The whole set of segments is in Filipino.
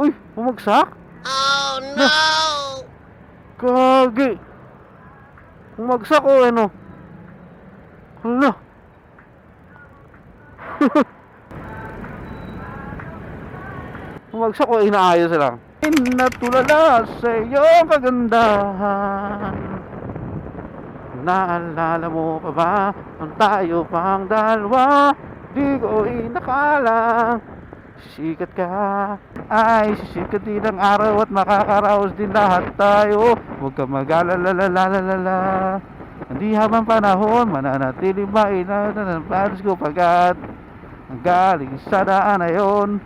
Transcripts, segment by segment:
Uy, bumagsak? Oh no! Kagi. Bumagsak o ano? Hala. Bumagsak o inaayos lang? Natulala sa iyong kagandahan Naalala mo pa ba Nung tayo pang dalawa Di ko inakala Sikat ka Ay sisikat din ang araw At makakaraos din lahat tayo. Huwag ka mag-alalalalala Hindi habang panahon Mananatili ba inatan ang ko Pagkat Ang galing sa daan na yun?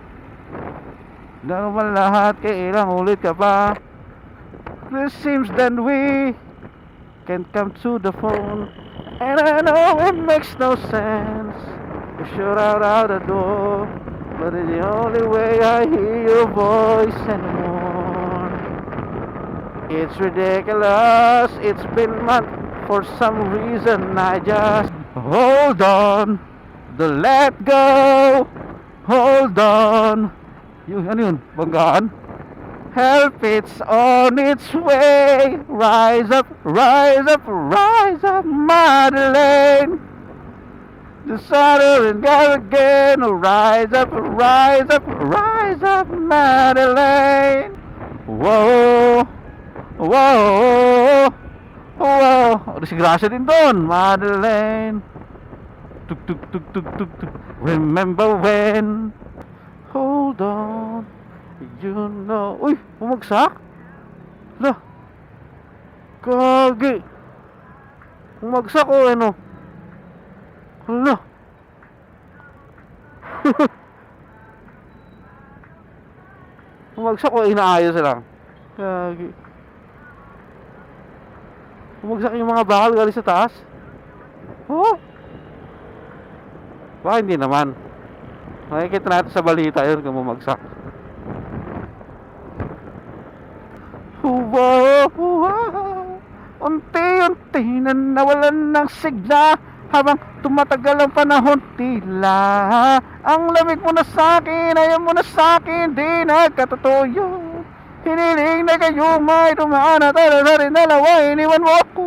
Naman lahat Kailang ulit ka pa. It seems that we Can't come to the phone. And I know it makes no sense. To shoot out out the door But it's the only way I hear your voice anymore. It's ridiculous. It's been months For some reason I just Hold on. The let go. Hold on. Yung ano yun? Banggaan? Help it's on its way. Rise up, rise up, rise up Madeleine The Saturn God again Rise up, rise up, rise up Madeleine. Whoa Whoa Whoa. Gracia din doon Madeleine. Tuk tuk tuk tuk tuk tuk. Remember when? Hold on You know. Uy, bumagsak. Hala Kagi Bumagsak o ano Hala Bumagsak o inaayos lang. Kagi Bumagsak yung mga bakal galing sa taas. Oh! Baka hindi naman. Makikita natin sa balita yun kung bumagsak. Wow, wow. Unti-unti na nawalan ng sigla Habang tumatagal ang panahon tila Ang lamig mo na sa'kin, ayaw mo na sa'kin Di nagkatotoo. Yun Hiniling na kayo may dumaan at ala na rin dalawa Iniwan mo ako.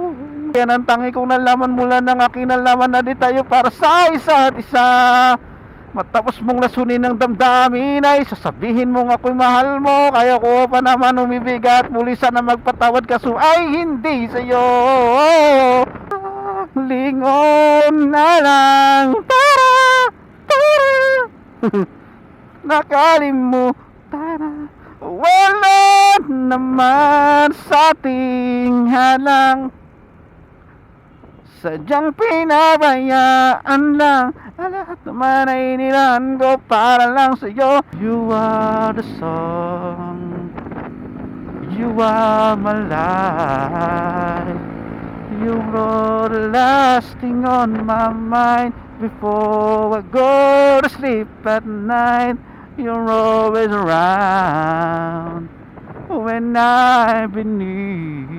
Yan ang tangi kong nalaman mula ng aking nalaman na di tayo para sa isa't isa. Matapos mong lasunin ng damdamin ay sasabihin mong ako'y mahal mo. Kaya ko pa naman umibigat muli sana magpatawad kaso ay hindi sa'yo Lingon na lang. Tara! Tara! Nakalimutan Wala naman sa ating halang. Sadyang pinabayaan lang. Ang lahat naman ay nilaan ko para lang sa'yo. You are the song You are my life You wrote the last thing on my mind Before I go to sleep at night. You're always around When I beneath